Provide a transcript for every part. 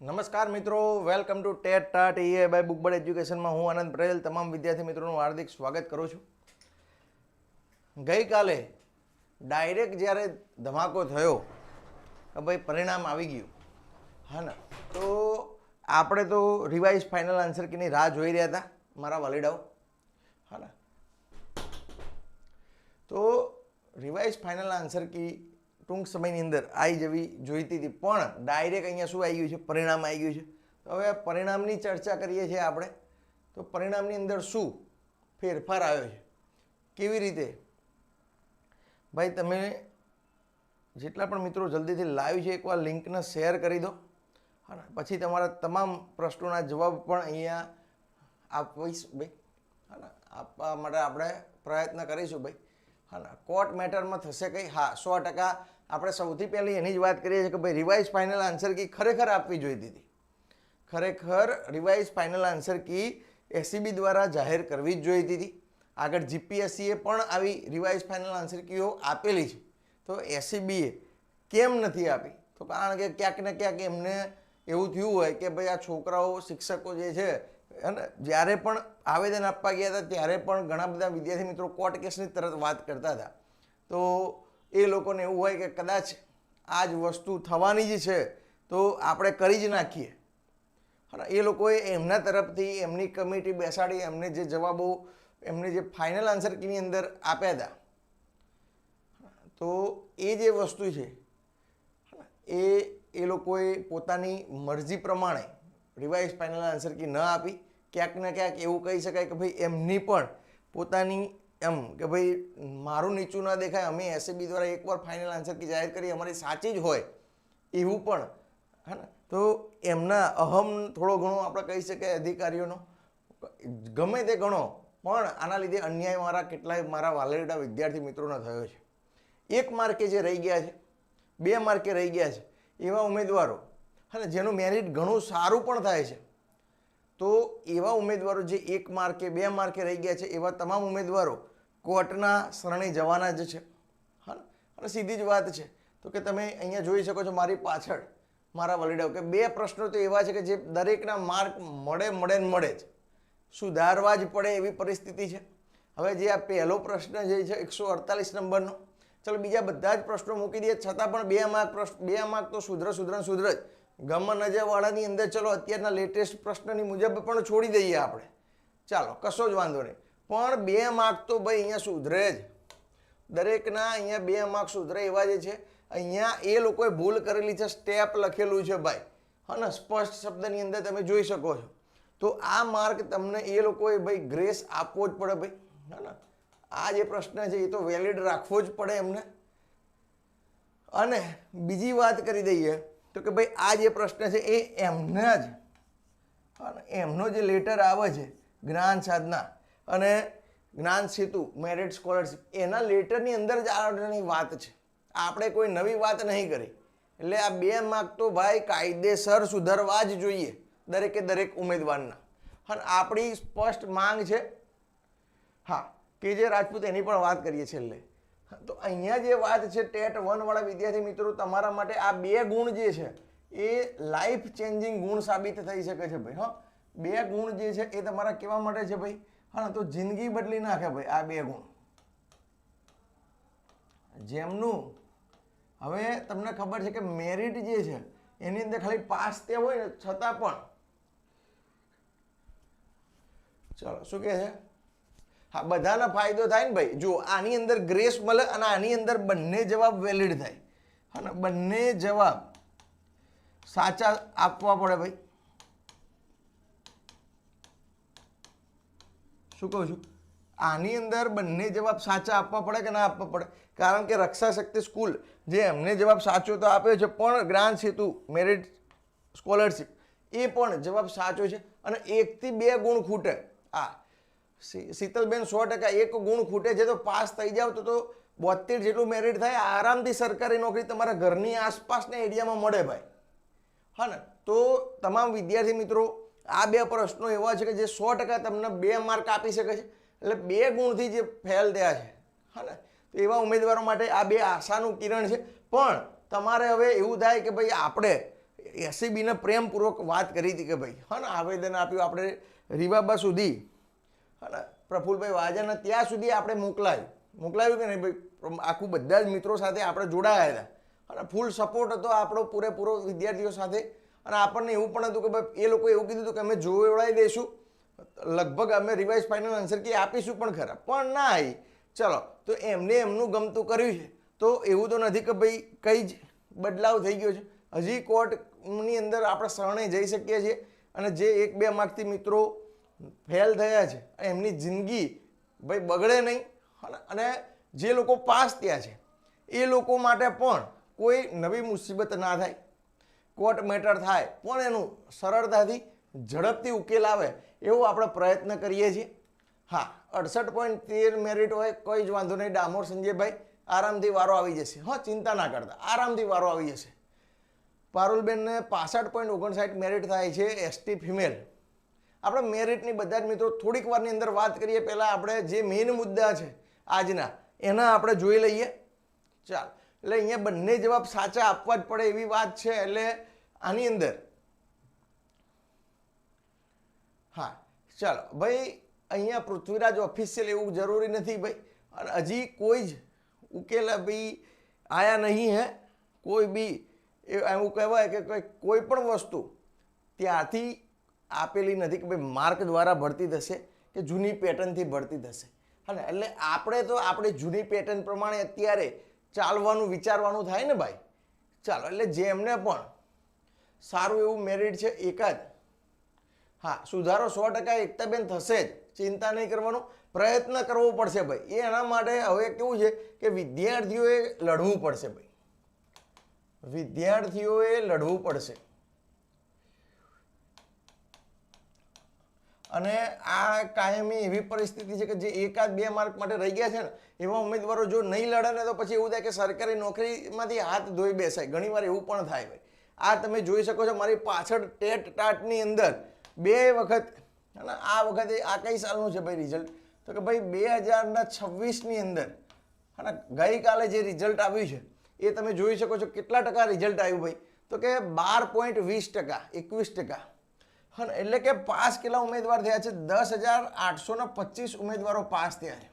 નમસ્કાર મિત્રો welcome to TET TAT ઈએ બાય બુકબર્ડ એજ્યુકેશનમાં હું આનંદ પટેલ, તમામ વિદ્યાર્થી મિત્રોનું હાર્દિક સ્વાગત કરું છું. ગઈકાલે ડાયરેક્ટ જ્યારે ધમાકો થયો ભાઈ પરિણામ આવી ગયું. હા ને? તો આપણે તો રિવાઇઝ ફાઇનલ આન્સર કીની રાહ જોઈ રહ્યા હતા, મારા વાલીડાઓ. હા ને? તો રિવાઇઝ ફાઇનલ આન્સર કી ટૂંક સમયની અંદર આવી જવી જોઈતી હતી, પણ ડાયરેક્ટ અહીંયા શું આવી ગયું છે? પરિણામ આવી ગયું છે. તો હવે પરિણામની ચર્ચા કરીએ છીએ આપણે. તો પરિણામની અંદર શું ફેરફાર આવ્યો છે? કેવી રીતે? ભાઈ, તમે જેટલા પણ મિત્રો જલ્દીથી લાઈવ છે, એકવાર લિંકને શેર કરી દો. અને પછી તમારા તમામ પ્રશ્નોના જવાબ પણ અહીંયા આપીશ ભાઈ. હા આપવા માટે આપણે પ્રયત્ન કરીશું ભાઈ. હા કોર્ટ મેટરમાં થશે કંઈ? હા, સો ટકા આપણે સૌથી પહેલી એની જ વાત કરીએ છીએ કે ભાઈ રિવાઇઝ ફાઇનલ આન્સર કી ખરેખર આપવી જોઈતી હતી. ખરેખર revise final answer key ACB દ્વારા જાહેર કરવી જ જોઈતી હતી. આગળ જીપીએસસીએ પણ આવી રિવાઇઝ ફાઇનલ આન્સર કીઓ આપેલી છે. તો એસીબીએ કેમ નથી આપી? તો કારણ કે ક્યાંક ને ક્યાંક એમને એવું થયું હોય કે ભાઈ આ છોકરાઓ, શિક્ષકો જે છે, અને જ્યારે પણ આવેદન આપવા ગયા હતા, ત્યારે પણ ઘણા બધા વિદ્યાર્થી મિત્રો કોર્ટ કેસની તરત વાત કરતા હતા. તો એ લોકોને એવું હોય કે કદાચ આ જ વસ્તુ થવાની જ છે, તો આપણે કરી જ નાખીએ. અને એ લોકોએ એમના તરફથી એમની કમિટી બેસાડી, એમને જે જવાબો, એમને જે ફાઇનલ આન્સર કીની અંદર આપ્યા હતા. તો એ જે વસ્તુ છે, એ એ લોકોએ પોતાની મરજી પ્રમાણે રિવાઇઝ ફાઇનલ આન્સર કી ન આપી. ક્યાંક ને ક્યાંક એવું કહી શકાય કે ભાઈ એમની પણ પોતાની એમ કે ભાઈ, મારું નીચું ન દેખાય, અમે એસએબી દ્વારા એકવાર ફાઇનલ આન્સર કે જાહેર કરી, અમારી સાચી જ હોય, એવું પણ. હા ને? તો એમના અહમ થોડો ઘણો આપણે કહી શકાય અધિકારીઓનો. ગમે તે ગણો, પણ આના લીધે અન્યાય મારા કેટલાય, મારા વાલેડા વિદ્યાર્થી મિત્રોનો થયો છે. એક માર્કે જે રહી ગયા છે, બે માર્કે રહી ગયા છે, એવા ઉમેદવારો. અને જેનું મેરિટ ઘણું સારું પણ થાય છે. તો એવા ઉમેદવારો જે એક માર્કે, બે માર્કે રહી ગયા છે, એવા તમામ ઉમેદવારો કોર્ટના શરણે જવાના જ છે. હા અને સીધી જ વાત છે. તો કે તમે અહીંયા જોઈ શકો છો મારી પાછળ, મારા વલીડાઓ કે બે પ્રશ્નો તો એવા છે કે જે દરેકના માર્ક મળે મળે ને મળે જ. સુધારવા જ પડે એવી પરિસ્થિતિ છે. હવે જે આ પહેલો પ્રશ્ન જે છે એકસો અડતાલીસ નંબરનો, ચલો બીજા બધા જ પ્રશ્નો મૂકી દઈએ. છતાં પણ બે માર્ક પ્રશ્ન, બે માર્ક તો સુધર સુધર સુધર જ. ગમન નજરવાળાની અંદર ચલો અત્યારના લેટેસ્ટ પ્રશ્નની મુજબ પણ છોડી દઈએ આપણે. ચાલો, કશો જ વાંધો નહીં. પણ બે માર્ક તો ભાઈ અહીંયા સુધરે જ. દરેકના અહીંયા બે માર્ક સુધરે એવા જે છે, અહીંયા એ લોકોએ ભૂલ કરેલી છે સ્ટેપ લખેલું છે ભાઈ. હા સ્પષ્ટ શબ્દની અંદર તમે જોઈ શકો છો. તો આ માર્ક તમને એ લોકોએ ભાઈ ગ્રેસ આપવો જ પડે ભાઈ. હા ને. આ જે પ્રશ્ન છે એ તો વેલિડ રાખવો જ પડે એમને. અને બીજી વાત કરી દઈએ. તો કે ભાઈ, આ જે પ્રશ્ન છે એ એમના જ. એમનો જે લેટર આવે છે, જ્ઞાન સાધના અને જ્ઞાન સેતુ મેરિટ સ્કોલરશીપ એના લેટરની અંદર જ આની વાત છે. આપણે કોઈ નવી વાત નહીં કરી. એટલે આ બે માર્ક તો ભાઈ કાયદેસર સુધારવા જ જોઈએ, દરેકે દરેક ઉમેદવારના. અને આપણી સ્પષ્ટ માંગ છે, હા, કે જે રાજપૂત એની પણ વાત કરીએ છેલ્લે. તો અહીંયા જે વાત છે, ટેટ વન વાળા વિદ્યાર્થી મિત્રો, તમારા માટે આ બે ગુણ જે છે, એ લાઈફ ચેન્જિંગ ગુણ સાબિત થઈ શકે છે ભાઈ, હા. બે ગુણ જે છે, એ તમારા કેવા માટે છે ભાઈ? હા, તો જિંદગી બદલી નાખે ભાઈ, આ બે ગુણ. જેમનું, હવે તમને ખબર છે કે મેરિટ જે છે, એની અંદર ખાલી પાસ તે હોય ને, છતાં પણ. ચલો, શું કહે છે? હા, બધાને ફાયદો થાય ને ભાઈ. જો આની અંદર ગ્રેસ મળે અને આની અંદર બંને જવાબ વેલિડ થાય. અને બંને જવાબ સાચા આપવા પડે ભાઈ. શું કહું છું? આની અંદર બંને જવાબ સાચા આપવા પડે કે ના આપવા પડે? કારણ કે રક્ષા શક્તિ સ્કૂલ જે એમને જવાબ સાચો તો આપ્યો છે, પણ જ્ઞાન સેતુ મેરિટ સ્કોલરશિપ એ પણ જવાબ સાચો છે અને એકથી બે ગુણ ખૂટે. આ શીતલબેન સો ટકા એક ગુણ ખૂટે છે તો પાસ થઈ જાવ તો તો બોતેર જેટલું મેરિટ થાય, આરામથી સરકારી નોકરી તમારા ઘરની આસપાસના એરિયામાં મળે ભાઈ. હા ને? તો તમામ વિદ્યાર્થી મિત્રો, આ બે પ્રશ્નો એવા છે કે જે સો ટકા તમને બે માર્ક આપી શકે છે, એટલે બે ગુણથી જે ફેલ થયા છે. હા ને? તો એવા ઉમેદવારો માટે આ બે આશાનું કિરણ છે. પણ તમારે હવે એવું થાય કે ભાઈ આપણે એસીબીને પ્રેમપૂર્વક વાત કરી હતી કે ભાઈ, હા ને? આવેદન આપ્યું આપણે રીવાબા સુધી. હા ને પ્રફુલભાઈ વાજાને ત્યાં સુધી આપણે મોકલાયું. મોકલાયું કે નહીં? ભાઈ આખું બધા જ મિત્રો સાથે આપણે જોડાયા હતા. અને ફૂલ સપોર્ટ હતો આપણો પૂરેપૂરો વિદ્યાર્થીઓ સાથે. અને આપણને એવું પણ હતું કે ભાઈ, એ લોકોએ એવું કીધું હતું કે અમે જોવડાવી દઈશું. લગભગ અમે રિવાઇઝ ફાઇનલ આન્સર કે આપીશું પણ ખરા. પણ ના આવી ચલો, તો એમને એમનું ગમતું કર્યું છે. તો એવું તો નથી કે ભાઈ, કંઈ જ બદલાવ થઈ ગયો છે. હજી કોર્ટની અંદર આપણે શરણે જઈ શકીએ છીએ. અને જે એક બે માર્કથી મિત્રો ફેલ થયા છે એમની જિંદગી ભાઈ બગડે નહીં. અને- જે લોકો પાસ થયા છે, એ લોકો માટે પણ કોઈ નવી મુસીબત ના થાય. કોર્ટ મેટર થાય, પણ એનું સરળતાથી ઝડપથી ઉકેલ આવે એવો આપણે પ્રયત્ન કરીએ છીએ. હા, અડસઠ પોઈન્ટ તેર મેરિટ હોય, કોઈ જ વાંધો નહીં. ડામોર સંજયભાઈ, આરામથી વારો આવી જશે. હા, ચિંતા ના કરતા, આરામથી વારો આવી જશે. પારુલબેનને પાસઠ પોઈન્ટ ઓગણસાઠ મેરિટ થાય છે, એસટી ફિમેલ આપણે મેરિટની બધા જ મિત્રો થોડીક વારની અંદર વાત કરીએ. પહેલાં આપણે જે મેઇન મુદ્દા છે આજના, એના આપણે જોઈ લઈએ. ચાલ, એટલે અહીંયા બંને જવાબ સાચા આપવા જ પડે એવી વાત છે. એટલે આની અંદર, હા, ચાલો, ભાઈ, અહીંયા પૃથ્વીરાજ ઓફિશિયલ એવું જરૂરી નથી ભાઈ. અને હજી કોઈ જ ઉકેલ ભાઈ આયા નહીં હે. કોઈ બી એવું કહેવાય કે કોઈ પણ વસ્તુ ત્યાંથી આપેલી નથી કે ભાઈ માર્ક દ્વારા ભરતી થશે કે જૂની પેટર્નથી ભરતી થશે. હા એટલે આપણે તો આપણે જૂની પેટર્ન પ્રમાણે અત્યારે ચાલવાનું, વિચારવાનું થાય ને ભાઈ? ચાલો, એટલે જેમને પણ સારું એવું મેરિટ છે, એકાદ. હા, સુધારો સો ટકા એકતાબેન થશે જ. ચિંતા નહીં કરવાનું. પ્રયત્ન કરવો પડશે ભાઈ. એ એના માટે હવે કેવું છે કે વિદ્યાર્થીઓએ લડવું પડશે ભાઈ. વિદ્યાર્થીઓએ લડવું પડશે. અને આ કાયમી એવી પરિસ્થિતિ છે કે જે એકાદ બે માર્ક માટે રહી ગયા છે ને, એવા ઉમેદવારો જો નહીં લડે ને તો પછી એવું થાય કે સરકારી નોકરીમાંથી હાથ ધોઈ બેસાય. ઘણીવાર એવું પણ થાય ભાઈ આ તમે જોઈ શકો છો મારી પાછળ ટેટ ટાટની અંદર બે વખત અને આ વખતે આ કઈ સાલનું છે ભાઈ રિઝલ્ટ તો કે ભાઈ બે હજારના છવ્વીસની અંદર અને ગઈકાલે જે રિઝલ્ટ આવ્યું છે, એ તમે જોઈ શકો છો કેટલા ટકા રિઝલ્ટ આવ્યું ભાઈ? તો કે બાર પોઈન્ટ વીસ ટકા, એકવીસ ટકા. એટલે કે પાસ કેટલા ઉમેદવાર થયા છે? દસ હજાર આઠસો ને પચીસ ઉમેદવારો પાસ થયા છે.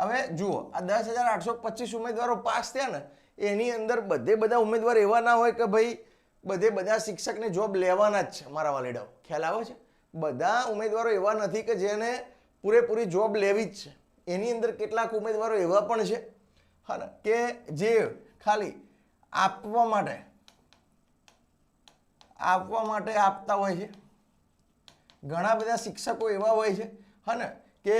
હવે જુઓ, આ દસ હજાર આઠસો પચીસ ઉમેદવારો પાસ થયા ને, એની અંદર બધે બધા ઉમેદવાર એવા ના હોય કે ભાઈ, બધે બધા શિક્ષકને જોબ લેવાના જ છે મારા વાલીડાઓ. ખ્યાલ આવે છે? બધા ઉમેદવારો એવા નથી કે જેને પૂરેપૂરી જોબ લેવી જ છે. એની અંદર કેટલાક ઉમેદવારો એવા પણ છે. હા કે જે ખાલી આપવા માટે આપવા માટે આપતા હોય છે. ઘણા બધા શિક્ષકો એવા હોય છે, હને, કે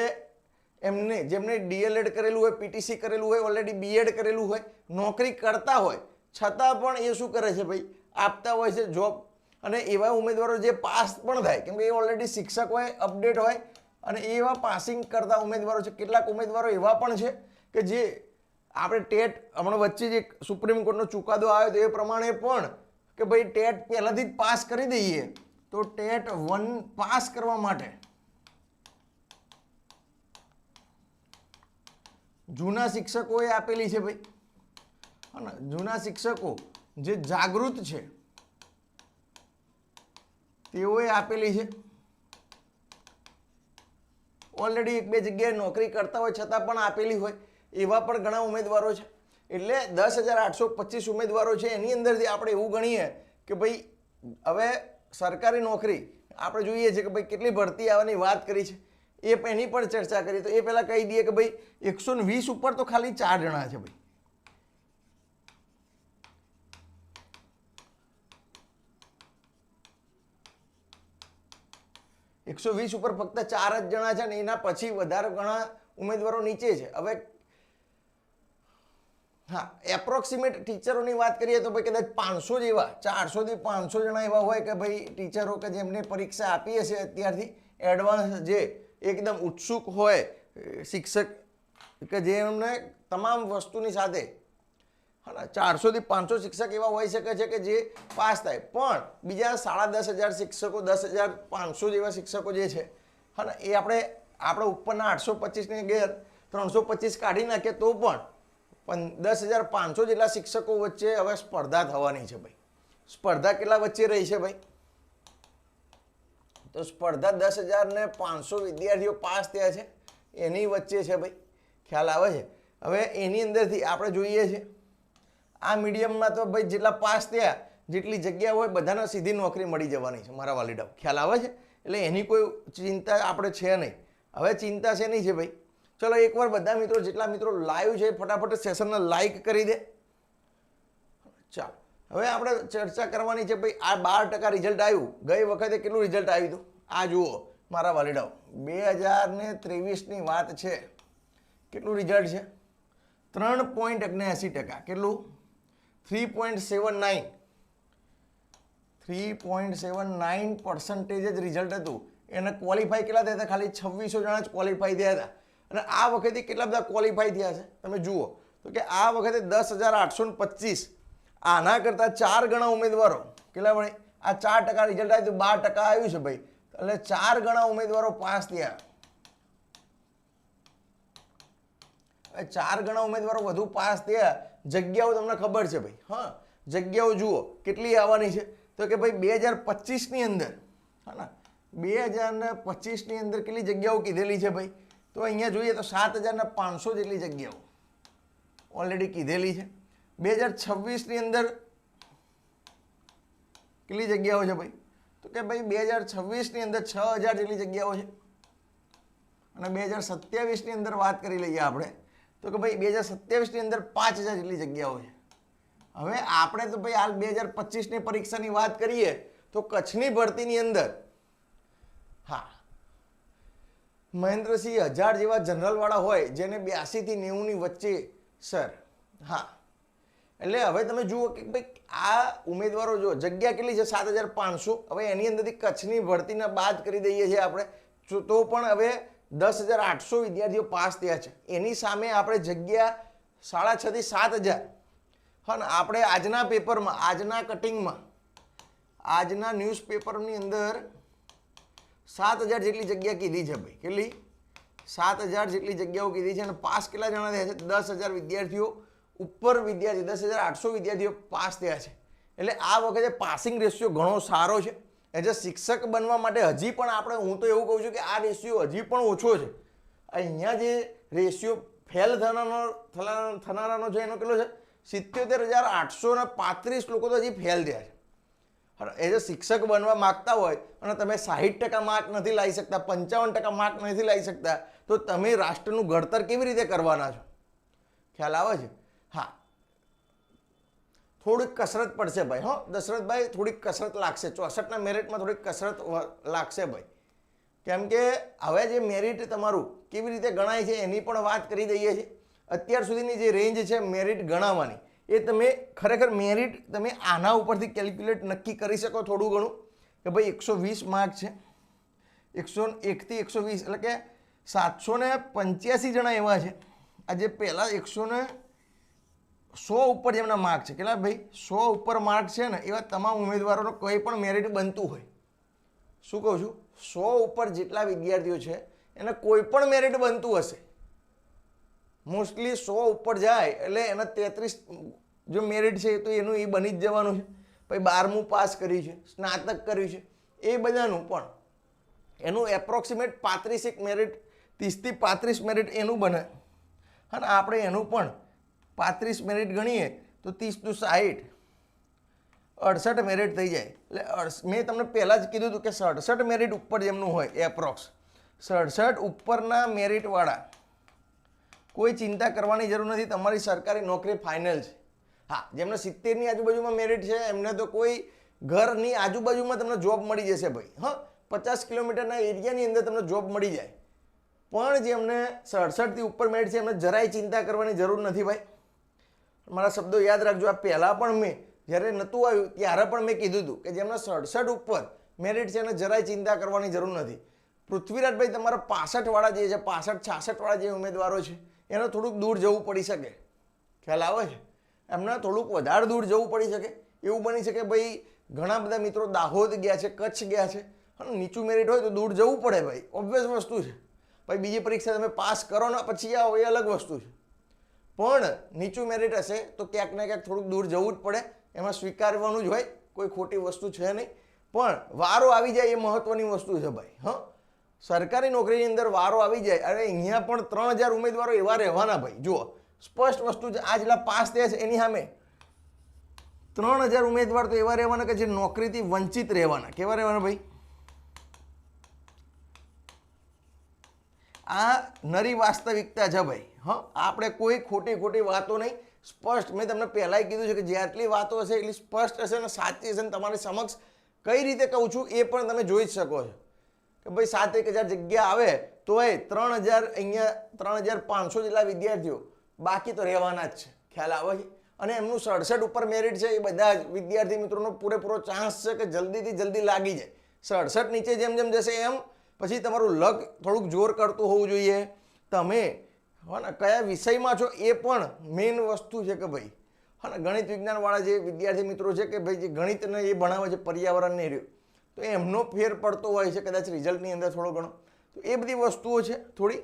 એમને, જેમને ડીએલએડ કરેલું હોય પીટીસી કરેલું હોય ઓલરેડી બીએડ કરેલું હોય, નોકરી કરતા હોય, છતાં પણ એ શું કરે છે ભાઈ? આપતા હોય છે જોબ અને એવા ઉમેદવારો જે પાસ પણ થાય, કેમ કે એ ઓલરેડી શિક્ષક હોય અપડેટ હોય, અને એવા પાસિંગ કરતા ઉમેદવારો છે, કેટલાક ઉમેદવારો એવા પણ છે, કે જે આપણે ટેટ હમણાં વચ્ચે જે સુપ્રીમ કોર્ટનો ચુકાદો આવ્યો તો એ પ્રમાણે પણ કે ભાઈ ટેટ પહેલાંથી જ પાસ કરી દઈએ, તો ટેટ વન પાસ કરવા માટે જૂના શિક્ષકોએ આપેલી છે ભાઈ. અને જૂના શિક્ષકો જે જાગૃત છે, તેઓએ આપેલી છે. ઓલરેડી એક બે જગ્યાએ નોકરી કરતા હોય, છતાં પણ આપેલી હોય, એવા પણ ઘણા ઉમેદવારો છે. એટલે દસ હજાર આઠસો પચીસ ઉમેદવારો છે, એની અંદરથી આપણે એવું ગણીએ કે ભાઈ, હવે સરકારી નોકરી, આપણે જોઈએ છીએ કે ભાઈ કેટલી ભરતી આવવાની વાત કરી છે. એ એની પણ ચર્ચા કરી તો એ પહેલાં કહી દઈએ કે ભાઈ, એકસો ને વીસ ઉપર તો ખાલી ચાર જણા છે ભાઈ. એકસો વીસ ઉપર ફક્ત ચાર જ જણા છે ને એના પછી વધારે ઘણા ઉમેદવારો નીચે છે. હવે હા એપ્રોક્સિમેટ ટીચરોની વાત કરીએ તો ભાઈ કદાચ પાંચસો જેવા, ચારસોથી પાંચસો જણા એવા હોય કે ભાઈ ટીચરો કે જેમને પરીક્ષા આપી હશે અત્યારથી એડવાન્સ જે એકદમ ઉત્સુક હોય શિક્ષક કે જે એમને તમામ વસ્તુની સાથે, હા ચારસોથી પાંચસો શિક્ષક એવા હોઈ શકે છે કે જે પાસ થાય. પણ બીજા સાડા દસ હજાર શિક્ષકો, દસ હજાર પાંચસો જેવા શિક્ષકો જે છે, હા એ આપણે આપણે ઉપરના આઠસો પચીસની ઘેર ત્રણસો પચીસ કાઢી નાખીએ તો પણ પણ દસ હજાર પાંચસો જેટલા શિક્ષકો વચ્ચે હવે સ્પર્ધા થવાની છે ભાઈ. સ્પર્ધા કેટલા વચ્ચે રહી છે ભાઈ? તો સ્પર્ધા દસ હજાર ને પાંચસો વિદ્યાર્થીઓ પાસ થયા છે. એની વચ્ચે છે ભાઈ. ખ્યાલ આવે છે? હવે એની અંદરથી આપણે જોઈએ છે. આ મીડિયમમાં તો ભાઈ જેટલા પાસ થયા, જેટલી જગ્યા હોય બધાને સીધી નોકરી મળી જવાની છે મારા વાલીડાઓ ખ્યાલ આવે છે? એટલે એની કોઈ ચિંતા આપણે છે નહીં. હવે ચિંતા છે નહીં છે ભાઈ? ચલો એકવાર બધા મિત્રો, જેટલા મિત્રો લાઈવ છે, ફટાફટ સેશનને લાઈક કરી દે. ચાલો. હવે આપણે ચર્ચા કરવાની છે, ભાઈ, આ બાર ટકા રિઝલ્ટ આવ્યું. ગઈ વખતે કેટલું રિઝલ્ટ આવ્યું હતું? આ જુઓ, મારા વાલીડાઓ. બે હજાર ને ત્રેવીસની વાત છે. કેટલું રિઝલ્ટ છે? ત્રણ પોઈન્ટ ઓગણએંસી ટકા. કેટલું? Three point seven nine three point seven nine percentage જ રિઝલ્ટ હતું. એને ક્વોલિફાય કેટલા થયા હતા? ખાલી છવ્વીસો જણા જ ક્વોલિફાય થયા હતા. અને આ વખતે કેટલા બધા ક્વોલિફાય થયા છે? તમે જુઓ. તો કે આ વખતે દસ હજાર આઠસો ને પચીસ. આના કરતાં ચાર ગણા ઉમેદવારો. કેટલા ભણે આ ચાર ટકા રિઝલ્ટ આવ્યું બાર ટકા આવ્યું છે ભાઈ. એટલે ચાર ગણા ઉમેદવારો પાસ થયા. ચાર ગણા ઉમેદવારો વધુ પાસ થયા. જગ્યાઓ તમને ખબર છે ભાઈ. હા. જગ્યાઓ જુઓ. કેટલી આવવાની છે? તો કે ભાઈ બે હજાર પચીસની અંદર. હા ના? બે હજાર પચીસની અંદર કેટલી જગ્યાઓ કીધેલી છે ભાઈ? તો અહીંયા જોઈએ તો સાત હજારના પાંચસો જેટલી જગ્યાઓ ઓલરેડી કીધેલી છે. બે હજાર છવ્વીસની અંદર કેટલી જગ્યાઓ છે ભાઈ? તો કે ભાઈ બે હજાર છવ્વીસની અંદર છ હજાર જેટલી જગ્યાઓ છે. અને બે હજાર સત્યાવીસની અંદર વાત કરી લઈએ આપણે, તો કે ભાઈ બે હજાર સત્યાવીસની અંદર પાંચ હજાર જેટલી જગ્યાઓ છે. હવે આપણે તો ભાઈ હાલ બે હજાર પચીસની પરીક્ષાની વાત કરીએ, તો કચ્છની ભરતીની અંદર, હા મહેન્દ્રસિંહ હજાર જેવા જનરલવાળા હોય, જેને બ્યાસીથી નેવુંની વચ્ચે, સર. હા. એટલે હવે તમે જુઓ કે ભાઈ, આ ઉમેદવારો જો, જગ્યા કેટલી છે? સાત હજાર પાંચસો. હવે એની અંદરથી કચ્છની ભરતીને બાદ કરી દઈએ છીએ આપણે. તો પણ હવે દસ હજાર આઠસો વિદ્યાર્થીઓ પાસ થયા છે. એની સામે આપણે જગ્યા સાડા છથી સાત હજાર. હા, ને આપણે આજના પેપરમાં, આજના કટિંગમાં, આજના ન્યૂઝપેપરની અંદર સાત હજાર જેટલી જગ્યા કીધી છે ભાઈ. કેટલી? સાત હજાર જેટલી જગ્યાઓ કીધી છે અને પાસ કેટલા જણા થયા છે? દસ હજાર વિદ્યાર્થીઓ, ઉપર વિદ્યાર્થી, દસ હજાર આઠસો વિદ્યાર્થીઓ પાસ થયા છે. એટલે આ વખતે પાસિંગ રેશિયો ઘણો સારો છે. એઝ અ શિક્ષક બનવા માટે હજી પણ આપણે, હું તો એવું કહું છું કે આ રેશિયો હજી પણ ઓછો છે. અહીંયા જે રેશિયો ફેલ થનારનો થનારાનો છે એનો કેટલો છે? સિત્તોતેર હજાર આઠસો ને પાંત્રીસ લોકો તો હજી ફેલ થયા છે. એઝ અ શિક્ષક બનવા માગતા હોય, અને તમે સાહીઠ ટકા માર્ક નથી લાવી શકતા, પંચાવન ટકા માર્ક નથી લાવી શકતા, તો તમે રાષ્ટ્રનું ઘડતર કેવી રીતે કરવાના છો? ખ્યાલ આવે છે? હા. થોડીક કસરત પડશે ભાઈ, હો, દશરથભાઈ, થોડીક કસરત લાગશે. ચોસઠના મેરિટમાં થોડીક કસરત લાગશે ભાઈ. કેમ કે હવે જે મેરિટ તમારું કેવી રીતે ગણાય છે એની પણ વાત કરી દઈએ છીએ. અત્યાર સુધીની જે રેન્જ છે, મેરિટ ગણાવવાની. એ તમે ખરેખર મેરિટ તમે આના ઉપરથી કેલ્ક્યુલેટ નક્કી કરી શકો થોડું ઘણું કે ભાઈ એકસો વીસ માર્ક છે. એકસો એકથી એકસો વીસ એટલે કે સાતસો ને પંચ્યાસી જણા એવા છે. આજે પહેલાં એકસો ને સો ઉપર જેમના માર્ક છે. કેટલા ભાઈ? સો ઉપર માર્ક છે ને, એવા તમામ ઉમેદવારોનો કોઈ પણ મેરિટ બનતું હોય. શું કહું છું? સો ઉપર જેટલા વિદ્યાર્થીઓ છે, એને કોઈ પણ મેરિટ બનતું હશે. મોસ્ટલી સો ઉપર જાય, એટલે એના તેત્રીસ જો મેરિટ છે તો એનું એ બની જ જવાનું છે. પછી બારમું પાસ કર્યું છે, સ્નાતક કર્યું છે, એ બધાનું પણ. એનું એપ્રોક્સિમેટ પાંત્રીસ એક મેરિટ ત્રીસથી પાંત્રીસ મેરિટ એનું બને. અને આપણે એનું પણ પાંત્રીસ મેરિટ ગણીએ તો ત્રીસ ટુ સાહીઠ, અડસઠ મેરિટ થઈ જાય. એટલે મેં તમને પહેલાં જ કીધું હતું કે સડસઠ મેરિટ ઉપર જેમનું હોય એપ્રોક્સ સડસઠ ઉપરના મેરિટવાળા કોઈ ચિંતા કરવાની જરૂર નથી, તમારી સરકારી નોકરી ફાઇનલ છે. હા, જેમને સિત્તેરની આજુબાજુમાં મેરિટ છે, એમને તો કોઈ ઘરની આજુબાજુમાં તમને જોબ મળી જશે ભાઈ. હા, પચાસ કિલોમીટરના એરિયાની અંદર તમને જોબ મળી જાય. પણ જેમને સડસઠથી ઉપર મેરિટ છે, એમને જરાય ચિંતા કરવાની જરૂર નથી ભાઈ. મારા શબ્દો યાદ રાખજો, આ પહેલાં પણ મેં જ્યારે નહોતું આવ્યું, ત્યારે પણ મેં કીધું હતું કે જેમને સડસઠ ઉપર મેરિટ છે એને જરાય ચિંતા કરવાની જરૂર નથી. પૃથ્વીરાજભાઈ તમારા પાસઠવાળા જે છે, પાસઠ છાસઠવાળા જે ઉમેદવારો છે એને થોડુંક દૂર જવું પડી શકે. ખ્યાલ આવે છે? એમને થોડુંક વધારે દૂર જવું પડી શકે. એવું બની શકે, ભાઈ, ઘણા બધા મિત્રો દાહોદ ગયા છે, કચ્છ ગયા છે. અને નીચું મેરિટ હોય તો દૂર જવું પડે ભાઈ. ઓબ્વિયસ વસ્તુ છે. ભાઈ, બીજી પરીક્ષા તમે પાસ કરો ને પછી આવો, એ અલગ વસ્તુ છે. પણ નીચું મેરિટ હશે તો ક્યાંક ને ક્યાંક થોડુંક દૂર જવું જ પડે. એમાં સ્વીકારવાનું જ હોય. કોઈ ખોટી વસ્તુ છે નહીં. પણ વારો આવી જાય એ મહત્ત્વની વસ્તુ છે ભાઈ, હા? સરકારી નોકરીની અંદર વારો આવી જાય અરે અહીંયા પણ ત્રણ હજાર ઉમેદવારો એવા રહેવાના ભાઈ. જુઓ, સ્પષ્ટ વસ્તુ છે, આ જેટલા પાસ થયા છે એની સામે ત્રણ હજાર ઉમેદવાર તો એવા રહેવાના કે જે નોકરીથી વંચિત રહેવાના. કેવા રહેવાના ભાઈ? આ નરી વાસ્તવિકતા છે ભાઈ. હા, આપણે કોઈ ખોટી ખોટી વાતો નહીં. સ્પષ્ટ, મેં તમને પહેલાંય કીધું છે કે જેટલી વાતો હશે એટલી સ્પષ્ટ હશે અને સાચી હશે અને તમારી સમક્ષ કઈ રીતે કહું છું એ પણ તમે જોઈ જ શકો છો. કે ભાઈ સાત એક હજાર જગ્યા આવે તો એ ત્રણ હજાર અહીંયા ત્રણ હજાર પાંચસો જેટલા વિદ્યાર્થીઓ બાકી તો રહેવાના જ છે. ખ્યાલ આવે અને એમનું સડસઠ ઉપર મેરિટ છે, એ બધા જ વિદ્યાર્થી મિત્રોનો પૂરેપૂરો ચાન્સ છે કે જલ્દીથી જલ્દી લાગી જાય. સડસઠ નીચે જેમ જેમ જશે એમ, પછી તમારું લક થોડુંક જોર કરતું હોવું જોઈએ. તમે, હા કયા વિષયમાં છો એ પણ મેઇન વસ્તુ છે કે ભાઈ. હા ગણિત વિજ્ઞાનવાળા જે વિદ્યાર્થી મિત્રો છે કે ભાઈ જે ગણિતને એ ભણાવે છે, પર્યાવરણને રહ્યો. તો એમનો ફેર પડતો હોય છે, કદાચ રિઝલ્ટની અંદર થોડો ઘણો. તો એ બધી વસ્તુઓ છે, થોડી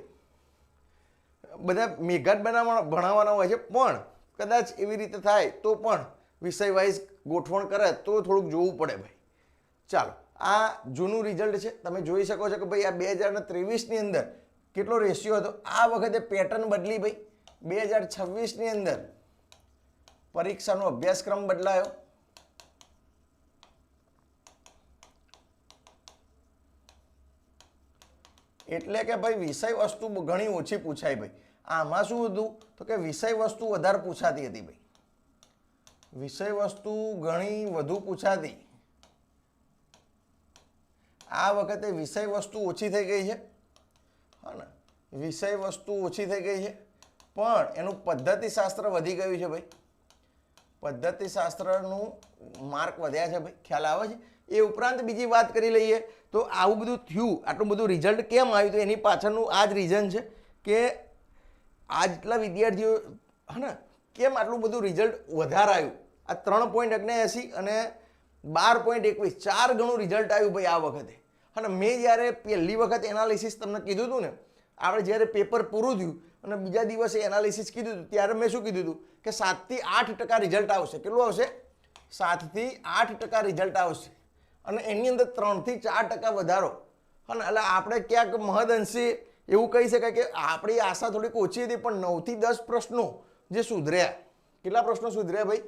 બધા મેઘાટ બનાવવા, ભણાવવાના હોય છે, પણ કદાચ એવી રીતે થાય તો પણ વિષય વાઇઝ ગોઠવણ કરે તો થોડુંક જોવું પડે ભાઈ. ચાલો, આ જૂનું રિઝલ્ટ છે, તમે જોઈ શકો છો કે ભાઈ આ બે હજાર ત્રેવીસની અંદર કેટલો રેશિયો હતો? આ વખતે પેટર્ન બદલી ભાઈ. બે હજાર છવ્વીસની અંદર પરીક્ષાનો અભ્યાસક્રમ બદલાયો. એટલે કે ભાઈ વિષય વસ્તુ ઘણી ઓછી પૂછાય ભાઈ. આમાં શું હતું? તો કે વિષય વસ્તુ વધારે પૂછાતી હતી ભાઈ. વિષય વસ્તુ ઘણી વધુ પૂછાતી. આ વખતે વિષય વસ્તુ ઓછી થઈ ગઈ છે. હા વિષય વસ્તુ ઓછી થઈ ગઈ છે. પણ એનું પદ્ધતિશાસ્ત્ર વધી ગયું છે ભાઈ. પદ્ધતિશાસ્ત્રનું માર્ક વધ્યા છે ભાઈ. ખ્યાલ આવે છે? એ ઉપરાંત બીજી વાત કરી લઈએ તો આવું બધું થયું, આટલું બધું રિઝલ્ટ કેમ આવ્યું તો એની પાછળનું આ જ રીઝન છે કે આટલા વિદ્યાર્થીઓ, હા ને, કેમ આટલું બધું રિઝલ્ટ વધારે આવ્યું આ ત્રણ પોઈન્ટ અગ્નેએંસી અને બાર પોઈન્ટ એકવીસ, ચાર ગણું રિઝલ્ટ આવ્યું ભાઈ આ વખતે. અને મેં જ્યારે પહેલી વખત એનાલિસિસ તમને કીધું હતું ને, આપણે જ્યારે પેપર પૂરું થયું અને બીજા દિવસે એનાલિસિસ કીધું હતું ત્યારે મેં શું કીધું હતું કે સાતથી આઠ ટકા રિઝલ્ટ આવશે. કેટલું આવશે? સાતથી આઠ ટકા રિઝલ્ટ આવશે. અને એની અંદર ત્રણથી ચાર ટકા વધારો. અને એટલે આપણે ક્યાંક મહદઅંશે એવું કહી શકાય કે આપણી આશા થોડીક ઓછી હતી, પણ નવથી દસ પ્રશ્નો જે સુધર્યા. કેટલા પ્રશ્નો સુધર્યા ભાઈ?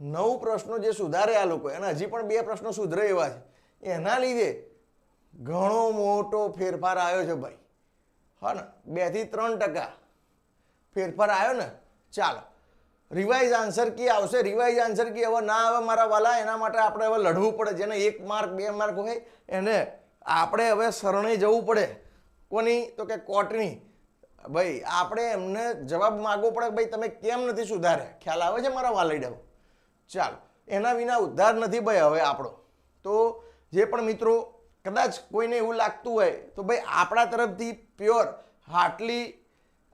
નવ પ્રશ્નો જે સુધાર્યા આ લોકોએ. અને હજી પણ બે પ્રશ્નો સુધરે એવા છે. એના લીધે ઘણો મોટો ફેરફાર આવ્યો છે ભાઈ. હા ને? બેથી ત્રણ ટકા ફેરફાર આવ્યો ને? ચાલો. રિવાઇઝ આન્સર કી આવશે રિવાઇઝ આન્સર કી હવે ના આવે મારા વાલા, એના માટે આપણે હવે લડવું પડે. જેને એક માર્ક બે માર્ક હોય, એને આપણે હવે શરણે જવું પડે. કોની? તો કે કોર્ટની ભાઈ, આપણે એમને જવાબ માગવો પડે ભાઈ, તમે કેમ નથી સુધારે ખ્યાલ આવે છે મારા વાલીડાઓ? ચાલો, એના વિના ઉદ્ધાર નથી ભાઈ હવે આપણો. તો જે પણ મિત્રો, કદાચ કોઈને એવું લાગતું હોય, તો ભાઈ આપણા તરફથી પ્યોર, હાર્ટલી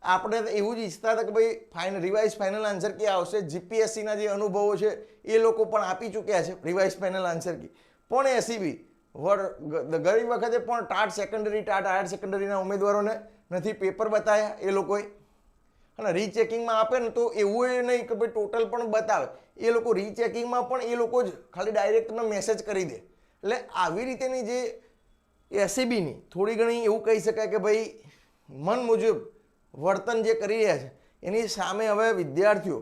આપણે એવું જ ઈચ્છતા હતા કે ભાઈ ફાઇન રિવાઇઝ ફાઇનલ આન્સર કે આવશે? જીપીએસસીના જે અનુભવો છે, એ લોકો પણ આપી ચૂક્યા છે રિવાઇઝ ફાઇનલ આન્સર કી. પણ એસીબી વર ગઈ વખતે પણ ટાટ સેકન્ડરી ટાટ હાયર સેકન્ડરીના ઉમેદવારોને નથી પેપર બતાવ્યા એ લોકોએ. અને રીચેકિંગમાં આપે ને તો એવું એ નહીં કે ભાઈ ટોટલ પણ બતાવે. એ લોકો રીચેકિંગમાં પણ એ લોકો જ ખાલી ડાયરેક્ટ મેસેજ કરી દે. એટલે આવી રીતેની જે એસીબીની થોડી ઘણી એવું કહી શકાય કે ભાઈ મન મુજબ વર્તન જે કરી રહ્યા છે, એની સામે હવે વિદ્યાર્થીઓ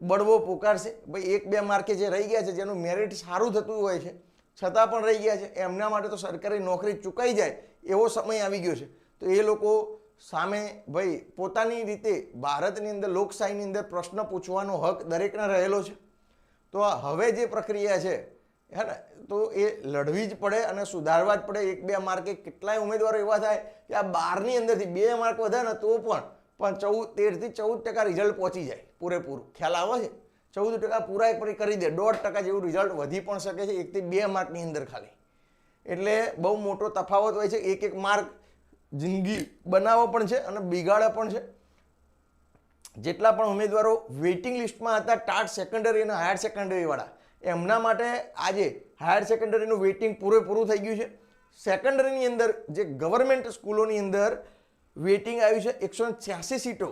બળવો પોકારશે. ભાઈ, એક બે માર્કે જે રહી ગયા છે, જેનું મેરિટ સારું થતું હોય છે, છતાં પણ રહી ગયા છે, એમના માટે તો સરકારી નોકરી ચૂકાઈ જાય એવો સમય આવી ગયો છે. તો એ લોકો સામે ભાઈ, પોતાની રીતે ભારતની અંદર, લોકશાહીની અંદર પ્રશ્ન પૂછવાનો હક દરેકને રહેલો છે. તો હવે જે પ્રક્રિયા છે, હે ને, તો એ લડવી જ પડે અને સુધારવા જ પડે. એક બે માર્કે કેટલાય ઉમેદવારો એવા થાય કે આ બારની અંદરથી બે માર્ક વધે ને, તો પણ પણ ચૌદ, તેરથી ચૌદ ટકા રિઝલ્ટ પહોંચી જાય, પૂરેપૂરું. ખ્યાલ આવે છે? ચૌદ ટકા પૂરા કરી દે. દોઢ ટકા જેવું રિઝલ્ટ વધી પણ શકે છે એકથી બે માર્કની અંદર ખાલી. એટલે બહુ મોટો તફાવત હોય છે, એક એક માર્ક જિંદગી બનાવો પણ છે અને બિગાડે પણ છે. જેટલા પણ ઉમેદવારો વેઇટિંગ લિસ્ટમાં હતા, ટાટ સેકન્ડરી અને હાયર સેકન્ડરીવાળા એમના માટે આજે હાયર સેકન્ડરીનું વેઇટિંગ પૂરેપૂરું થઈ ગયું છે. સેકન્ડરીની અંદર જે ગવર્મેન્ટ સ્કૂલોની અંદર વેઇટિંગ આવ્યું છે એકસો છ્યાસી સીટો.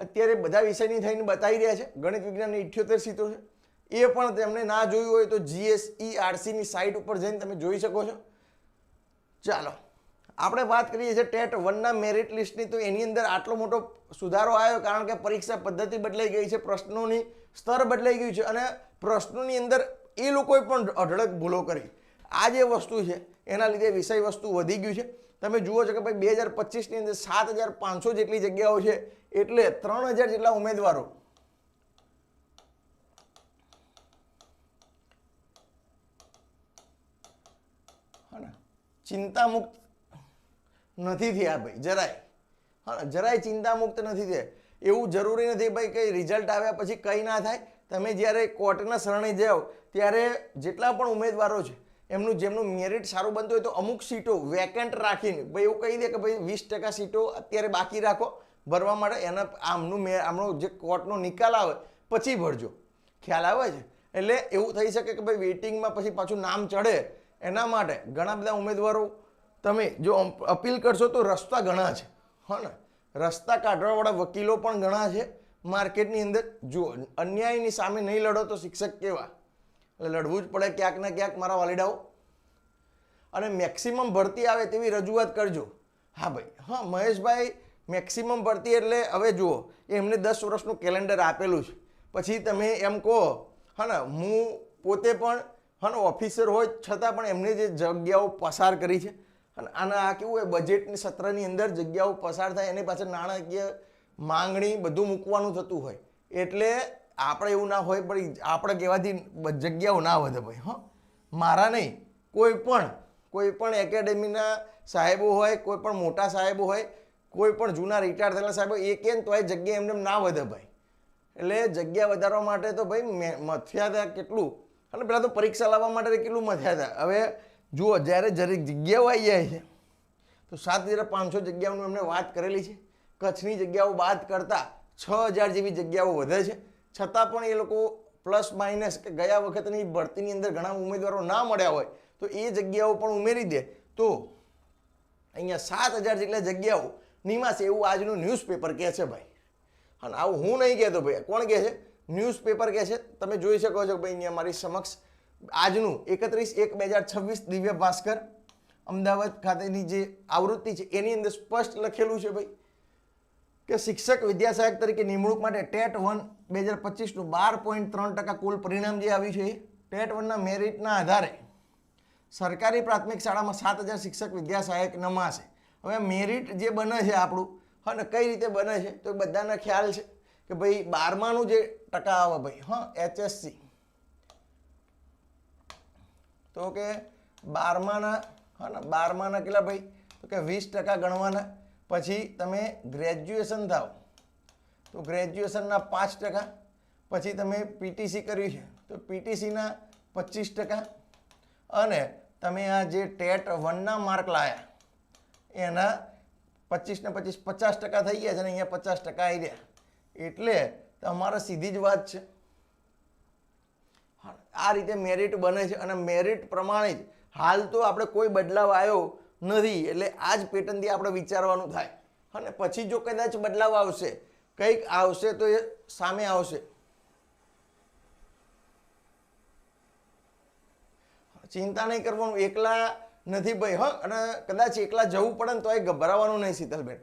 અત્યારે બધા વિષયની થઈને બતાવી રહ્યા છે. ગણિત વિજ્ઞાનની ઇઠ્યોતેર સીટો છે. એ પણ તેમણે ના જોયું હોય તો જીએસઈ આરસીની સાઇટ ઉપર જઈને તમે જોઈ શકો છો. ચાલો, આપણે વાત કરીએ છીએ ટેટ વનના મેરિટ લિસ્ટની તો એની અંદર આટલો મોટો સુધારો આવ્યો કારણ કે પરીક્ષા પદ્ધતિ બદલાઈ ગઈ છે, પ્રશ્નોની સ્તર બદલાઈ ગયું છે અને પ્રશ્નોની અંદર એ લોકોએ પણ અઢળક ભૂલો કરી. આ જે વસ્તુ છે, એના લીધે વિષય વસ્તુ વધી ગયું છે. તમે જુઓ છો કે ભાઈ બે હજાર પચીસની અંદર સાત હજાર પાંચસો જેટલી જગ્યાઓ છે, એટલે ત્રણ હજાર જેટલા ઉમેદવારો. ચિંતામુક્ત નથી થયા ભાઈ, જરાય. હા જરાય ચિંતામુક્ત નથી થયા. એવું જરૂરી નથી ભાઈ કંઈ રિઝલ્ટ આવ્યા પછી કંઈ ના થાય. તમે જ્યારે કોર્ટના શરણે જાઓ, ત્યારે જેટલા પણ ઉમેદવારો છે એમનું જેમનું મેરિટ સારું બનતું હોય તો અમુક સીટો વેકેન્ટ રાખીને, ભાઈ એવું કહી દે કે ભાઈ વીસ ટકા સીટો અત્યારે બાકી રાખો, ભરવા માટે એના આમનું મે આમનો જે કોર્ટનો નિકાલ આવે, પછી ભરજો. ખ્યાલ આવે છે એટલે એવું થઈ શકે કે ભાઈ વેઇટિંગમાં પછી પાછું નામ ચડે એના માટે ઘણા બધા ઉમેદવારો, તમે જો અપીલ કરશો તો રસ્તા ઘણા છે. હા ને? રસ્તા કાઢવાવાળા વકીલો પણ ઘણા છે. માર્કેટની અંદર જુઓ અન્યાયની સામે નહીં લડો તો શિક્ષક કેવા? એટલે લડવું જ પડે ક્યાંક ને ક્યાંક મારા વાલીડાઓ. અને મેક્સિમમ ભરતી આવે તેવી રજૂઆત કરજો. હા ભાઈ, હા, મહેશભાઈ મેક્સિમમ ભરતી એટલે હવે જુઓ, એમને દસ વર્ષનું કેલેન્ડર આપેલું છે. પછી તમે એમ કહો, હા ને, હું પોતે પણ, હા ને, ઓફિસર હોય છતાં પણ એમને જે જગ્યાઓ પસાર કરી છે. અને આના આ કેવું હોય બજેટની સત્રની અંદર જગ્યાઓ પસાર થાય, એની પાછળ નાણાકીય માંગણી બધું મૂકવાનું થતું હોય. એટલે આપણે એવું ના હોય, પણ આપણે કહેવાથી જગ્યાઓ ના વધે ભાઈ, હં. મારા નહીં, કોઈ પણ કોઈ પણ એકેડેમીના સાહેબો હોય, કોઈ પણ મોટા સાહેબો હોય, કોઈ પણ જૂના રિટાયર થયેલા સાહેબો, એ કે તો તોય જગ્યા એમને ના વધે ભાઈ. એટલે જગ્યા વધારવા માટે તો ભાઈ મે- મથ્યા કેટલું? અને પહેલાં તો પરીક્ષા લાવવા માટે કેટલું મથ્યા હવે જુઓ, જ્યારે જરીક જગ્યાઓ આવી જાય છે, તો સાત હજાર પાંચસો જગ્યાઓનું એમણે વાત કરેલી છે. કચ્છની જગ્યાઓ બાદ કરતાં છ હજાર જેવી જગ્યાઓ વધે છે. છતાં પણ એ લોકો પ્લસ માઇનસ કે ગયા વખતની ભરતીની અંદર ઘણા ઉમેદવારો ના મળ્યા હોય, તો એ જગ્યાઓ પણ ઉમેરી દે. તો અહીંયા સાત હજાર જેટલા જગ્યાઓ નિમાશે એવું આજનું ન્યૂઝપેપર કહે છે ભાઈ. અને આવું હું નહીં કહેતો ભાઈ, કોણ કહે છે? ન્યૂઝપેપર કહે છે. તમે જોઈ શકો છો ભાઈ અહીંયા મારી સમક્ષ આજનું એકત્રીસ એક બે હજાર છવ્વીસ દિવ્ય ભાસ્કર અમદાવાદ ખાતેની જે આવૃત્તિ છે, એની અંદર સ્પષ્ટ લખેલું છે ભાઈ. કે શિક્ષક વિદ્યાસહાયક તરીકે નિમણૂક માટે ટેટ વન બે હજાર પચીસનું બાર પોઈન્ટ ત્રણ ટકા કુલ પરિણામ જે આવ્યું છે ટેટ વનના મેરિટના આધારે સરકારી પ્રાથમિક શાળામાં સાત હજાર શિક્ષક વિદ્યાસહાયક નમાશે. હવે મેરિટ જે બને છે આપણું, હા કઈ રીતે બને છે, તો બધાને ખ્યાલ છે કે ભાઈ બારમાનું જે ટકા આવે ભાઈ, હા, એચએસસી. તો કે બારમાના, હા, ને બારમાના કેટલા ભાઈ? તો કે વીસ ટકા ગણવાના. પછી તમે ગ્રેજ્યુએશન થાવ. તો ગ્રેજ્યુએશનના પાંચ ટકા, પછી તમે પીટીસી કર્યું છે. તો પીટીસીના પચીસ ટકા અને તમે આ જે ટેટ વનના માર્ક લાયા, એના પચીસ ને પચીસ પચાસ ટકા થઈ ગયા છે અને અહીંયા પચાસ ટકા આવી રહ્યા. એટલે તમારે સીધી જ વાત છે. આ રીતે મેરિટ બને છે અને મેરિટ પ્રમાણે જ હાલ તો આપણે કોઈ બદલાવ આવ્યો નથી, એટલે આ જ પેટર્નથી આપણે વિચારવાનું થાય. અને પછી જો કદાચ બદલાવ આવશે, કંઈક આવશે તો એ સામે આવશે. ચિંતા નહીં કરવાનું, એકલા નથી ભાઈ, હ, અને કદાચ એકલા જવું પડે ને તો એ ગભરાવાનું નહીં શીતલબેન.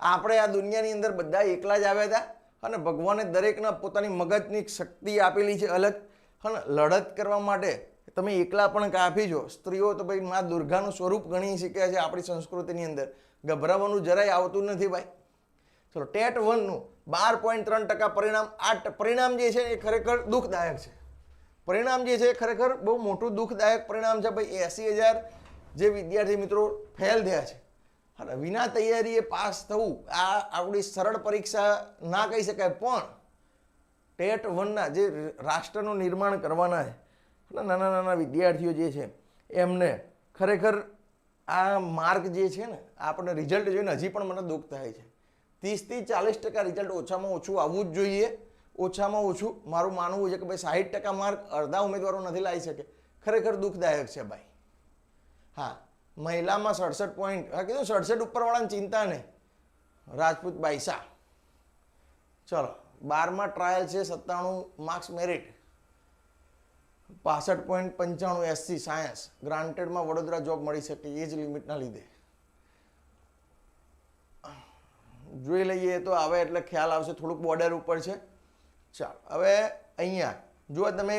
આપણે આ દુનિયાની અંદર બધા એકલા જ આવ્યા હતા અને ભગવાને દરેકના પોતાની મગજની શક્તિ આપેલી છે અલગ. અને લડત કરવા માટે તમે એકલા પણ કાફી છો, સ્ત્રીઓ તો ભાઈ મા દુર્ગાનું સ્વરૂપ ગણી શીખ્યા છે આપણી સંસ્કૃતિની અંદર. ગભરાવાનું જરાય આવતું નથી ભાઈ. ચલો, ટેટ વનનું બાર પોઈન્ટ ત્રણ ટકા પરિણામ, આ પરિણામ જે છે એ ખરેખર દુઃખદાયક છે. પરિણામ જે છે એ ખરેખર બહુ મોટું દુઃખદાયક પરિણામ છે ભાઈ. એંસી હજાર જે વિદ્યાર્થી મિત્રો ફેલ થયા છે. અને વિના તૈયારીએ પાસ થવું, આ આપણી સરળ પરીક્ષા ના કહી શકાય. પણ ટેટ વનના જે રાષ્ટ્રનું નિર્માણ કરવાના છે અને નાના નાના વિદ્યાર્થીઓ જે છે, એમને ખરેખર આ માર્ક જે છે ને, આપણને રિઝલ્ટ જોઈને હજી પણ મને દુઃખ થાય છે. ત્રીસથી ચાલીસ ટકા રિઝલ્ટ ઓછામાં ઓછું આવવું જ જોઈએ. ઓછામાં ઓછું મારું માનવું છે કે ભાઈ સાહીઠ ટકા માર્ક અડધા ઉમેદવારો નથી લાવી શકે. ખરેખર દુઃખદાયક છે ભાઈ. હા, મહિલામાં સડસઠ પોઈન્ટ, હા, કીધું સડસઠ ઉપરવાળાની ચિંતા નહીં. રાજપૂત બાઈસા. ચલો, બારમાં ટ્રાયલ છે, સત્તાણું માર્ક્સ મેરિટ પાસઠ પોઈન્ટ પંચાણું એસસી સાયન્સ ગ્રાન્ટેડમાં વડોદરા જોબ મળી શકે એ જ લિમિટના લીધે. જોઈ લઈએ તો આવે એટલે ખ્યાલ આવશે થોડુંક બોર્ડર ઉપર છે. ચાલો, હવે અહીંયા જો તમે,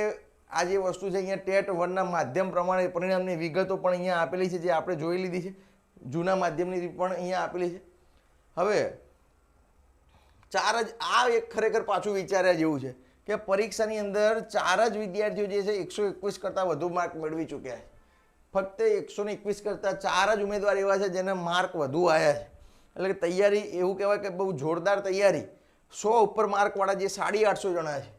આ જે વસ્તુ છે અહીંયા ટેટ વનના માધ્યમ પ્રમાણે પરિણામની વિગતો પણ અહીંયા આપેલી છે, જે આપણે જોઈ લીધી છે. જૂના માધ્યમની પણ અહીંયા આપેલી છે. હવે, ચાર જ, આ એક ખરેખર પાછું વિચાર્યા જેવું છે. કે પરીક્ષાની અંદર ચાર જ વિદ્યાર્થીઓ જે છે એકસો એકવીસ કરતાં વધુ માર્ક મેળવી ચૂક્યા છે. ફક્ત એકસો ને એકવીસ કરતાં ચાર જ ઉમેદવાર એવા છે જેના માર્ક વધુ આવ્યા છે. એટલે કે તૈયારી, એવું કહેવાય કે બહુ જોરદાર તૈયારી. સો ઉપર માર્કવાળા જે સાડી આઠસો જણા છે.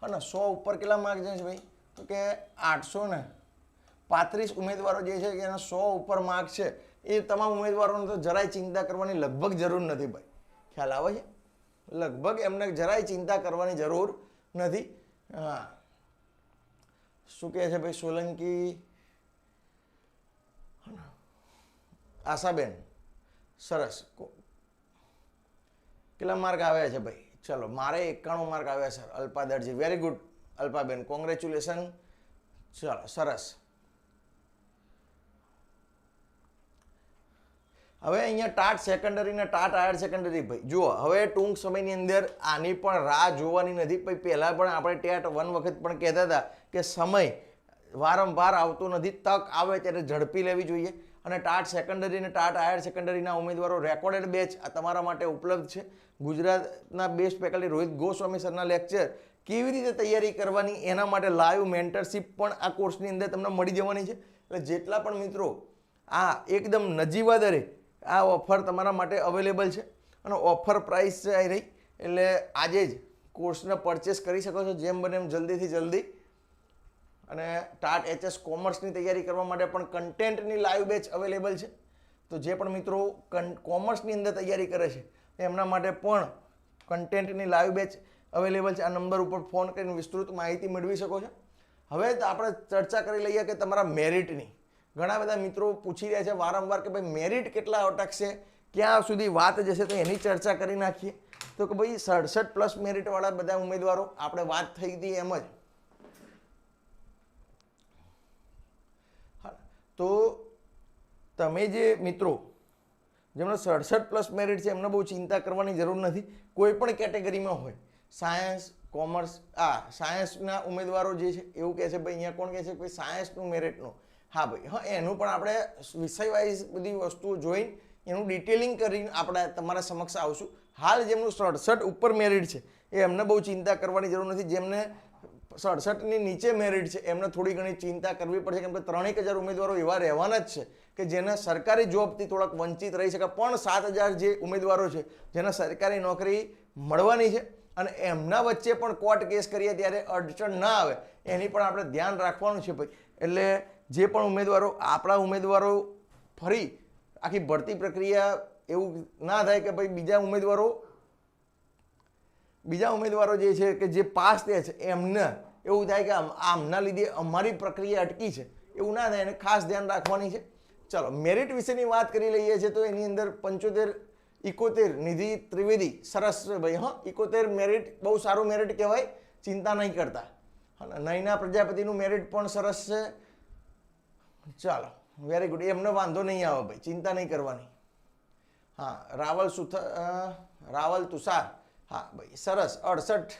હા ને, સો ઉપર કેટલા માર્ક છે ભાઈ? તો કે આઠસો ને. પાંત્રીસ ઉમેદવારો જે છે એના સો ઉપર માર્ક છે. એ તમામ ઉમેદવારોને તો જરાય ચિંતા કરવાની લગભગ જરૂર નથી ભાઈ. ખ્યાલ આવે છે? લગભગ એમને જરાય ચિંતા કરવાની જરૂર નથી. હા. શું કહે છે ભાઈ સોલંકી? આશાબેન. સરસ. કેટલા માર્ક આવ્યા છે ભાઈ? ચલો, મારે એકાણું માર્ક આવ્યા સર અલ્પાદરજી. Very good Alpaben. કોંગ્રેચ્યુલેશન ચલો, સરસ. હવે અહીંયા ટાટ સેકન્ડરી ને ટાટ હાયર સેકન્ડરી ભાઈ. જુઓ, હવે ટૂંક સમયની અંદર આની પણ રાહ જોવાની નથી. ભાઈ, પહેલાં પણ આપણે ટેટ વન વખત પણ કહેતા હતા કે સમય વારંવાર આવતો નથી, તક આવે ત્યારે ઝડપી લેવી જોઈએ. અને ટાટ સેકન્ડરી અને ટાટ હાયર સેકન્ડરીના ઉમેદવારો રેકોર્ડેડ બેચ તમારા માટે ઉપલબ્ધ છે. ગુજરાતના બેસ્ટ ફેકલ્ટી રોહિત ગોસ્વામી સરના લેક્ચર કેવી રીતે તૈયારી કરવાની, એના માટે લાઈવ મેન્ટરશીપ પણ આ કોર્સની અંદર તમને મળી જવાની છે. એટલે જેટલા પણ મિત્રો આ એકદમ નજીવા દરે આ ઓફર તમારા માટે અવેલેબલ છે. અને ઓફર પ્રાઇસ છે આવી રહી. એટલે આજે જ કોર્સને પરચેસ કરી શકો છો. જેમ બને એમ જલ્દીથી જલ્દી. અને ટાટ એચએસ કોમર્સની તૈયારી કરવા માટે પણ કન્ટેન્ટની લાઈવ બેચ અવેલેબલ છે. તો જે પણ મિત્રો કન કોમર્સની અંદર તૈયારી કરે છે એમના માટે પણ કન્ટેન્ટની લાઈવ બેચ અવેલેબલ છે. આ નંબર ઉપર ફોન કરીને વિસ્તૃત માહિતી મેળવી શકો છો. હવે આપણે ચર્ચા કરી લઈએ કે તમારા મેરિટની ઘણા બધા મિત્રો પૂછી રહ્યા છે વારંવાર કે ભાઈ મેરિટ કેટલા અટકશે? ક્યાં સુધી વાત જશે તો એની ચર્ચા કરી નાખીએ. તો કે ભાઈ સડસઠ પ્લસ મેરિટવાળા બધા ઉમેદવારો, આપણે વાત થઈ હતી એમ જ. તો તમે જે મિત્રો, જેમનો સડસઠ પ્લસ મેરિટ છે, એમને બહુ ચિંતા કરવાની જરૂર નથી. કોઈ પણ કેટેગરીમાં હોય સાયન્સ કોમર્સ આ સાયન્સના ઉમેદવારો જે છે, એવું કહે છે, ભાઈ અહીંયા કોણ કહે છે કે સાયન્સનું મેરિટનું હા ભાઈ, હા, એનું પણ આપણે વિષય વાઇઝ બધી વસ્તુઓ જોઈને એનું ડિટેલિંગ કરીને આપણે તમારા સમક્ષ આવશું. હાલ જેમનું સડસઠ ઉપર મેરિડ છે, એ એમને બહુ ચિંતા કરવાની જરૂર નથી. જેમને સડસઠની નીચે મેરિડ છે, એમને થોડી ઘણી ચિંતા કરવી પડશે. કેમ કે ત્રણેક હજાર ઉમેદવારો એવા રહેવાના જ છે કે જેને સરકારી જોબથી થોડાક વંચિત રહી શકે. પણ સાત હજાર જે ઉમેદવારો છે, જેને સરકારી નોકરી મળવાની છે અને એમના વચ્ચે પણ કોર્ટ કેસ કરીએ ત્યારે અડચણ ના આવે, એની પણ આપણે ધ્યાન રાખવાનું છે ભાઈ. એટલે જે પણ ઉમેદવારો, આપણા ઉમેદવારો ફરી આખી ભરતી પ્રક્રિયા એવું ના થાય કે ભાઈ બીજા ઉમેદવારો બીજા ઉમેદવારો જે છે કે જે પાસ થયા છે એમને, એવું થાય કે આમ- આમના લીધે અમારી પ્રક્રિયા અટકી છે, એવું ના થાય, એને ખાસ ધ્યાન રાખવાની છે. ચલો મેરિટ વિશેની વાત કરી લઈએ છીએ તો એની અંદર પંચોતેર, ઇકોતેર નિધિ ત્રિવેદી, સરસ છે ભાઈ, હા, ઇકોતેર મેરિટ બહુ સારું મેરિટ કહેવાય, ચિંતા નહીં કરતા. હા નયના પ્રજાપતિનું મેરિટ પણ સરસ છે. ચાલો વેરી ગુડ એમને વાંધો નહીં આવે ભાઈ, ચિંતા નહીં કરવાની. હા, રાવલ સુથ રાવલ તુષાર. હા, ભાઈ, સરસ. અડસઠ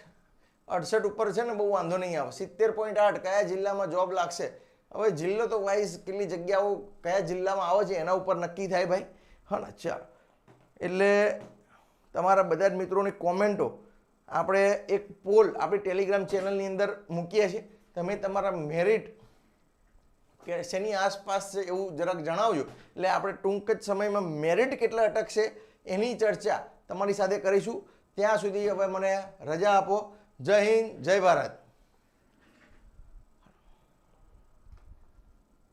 અડસઠ ઉપર છે ને બહુ વાંધો નહીં આવે. સિત્તેર પોઈન્ટ આઠ, કયા જિલ્લામાં જોબ લાગશે? હવે જિલ્લો તો વાઇઝ કેટલી જગ્યાઓ કયા જિલ્લામાં આવે છે, એના ઉપર નક્કી થાય ભાઈ. હા ને, ચાલો. એટલે તમારા બધા જ મિત્રોની કોમેન્ટો આપણે એક પોલ આપણી ટેલિગ્રામ ચેનલની અંદર મૂકીએ છીએ. તમે તમારા મેરિટ કે શેની આસપાસ છે એવું જરાક જણાવજો. એટલે આપણે ટૂંક જ સમયમાં મેરિટ કેટલા અટકશે એની ચર્ચા તમારી સાથે કરીશું. ત્યાં સુધી હવે મને રજા આપો. જય હિન્દ, જય ભારત.